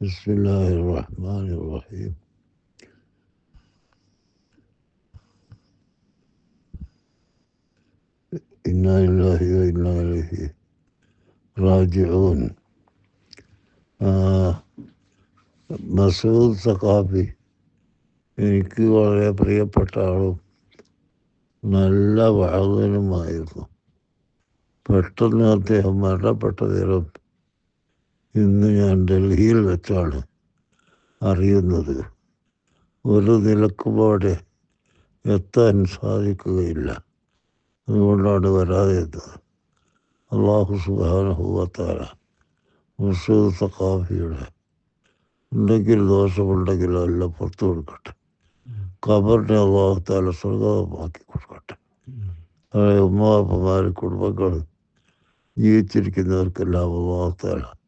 بسم الله الرحمن الرحيم إنا لله وإنا إليه راجعون മസൂദ് സഖാഫി എനിക്ക് വളരെ പ്രിയപ്പെട്ട ആളും നല്ല വാഴകനുമായിരുന്നു പെട്ടെന്ന് അദ്ദേഹം മരണപ്പെട്ട നേരം ഇന്ന് ഞാൻ ഡൽഹിയിൽ വെച്ചാണ് അറിയുന്നത്. ഒരു നിലക്കും അവിടെ എത്താൻ സാധിക്കുകയില്ല. അതുകൊണ്ടാണ് വരാതെയത്. അള്ളാഹു സുബാനുഭവത്താര മുസൂദ് സഖാഫിയുടെ ഉണ്ടെങ്കിൽ ദോഷമുണ്ടെങ്കിൽ എല്ലാം പുറത്തു കൊടുക്കട്ടെ. ഖബറിനെ അള്ളാഹുത്താല സ്വർഗമാക്കി കൊടുക്കട്ടെ. ഉമ്മാപ്പന്മാർ കുടുംബങ്ങൾ ജീവിച്ചിരിക്കുന്നവർക്കെല്ലാം അള്ളാഹു താല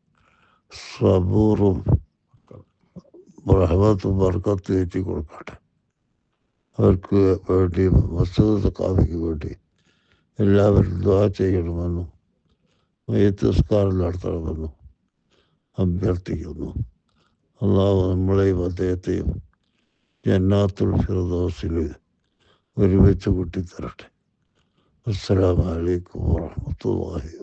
സബൂറും റഹ്മത്തും ബർക്കത്തും ഏറ്റി കൊടുക്കട്ടെ. അവർക്ക് വേണ്ടി മസൂദ് സഖാഫിക്ക് വേണ്ടി എല്ലാവരും ദ്വാ ചെയ്യണമെന്നും മയത്തിസ്കാരം നടത്തണമെന്നും അഭ്യർത്ഥിക്കുന്നു. അള്ളാഹു നമ്മളെയും അദ്ദേഹത്തെയും ജന്നാത്തുൽ ഫിറദോസിൽ ഒരുമിച്ച് കൂട്ടിത്തരട്ടെ. അസ്സലാമലൈക്കും വാഹമത്തല്ലാഹി വാത്തു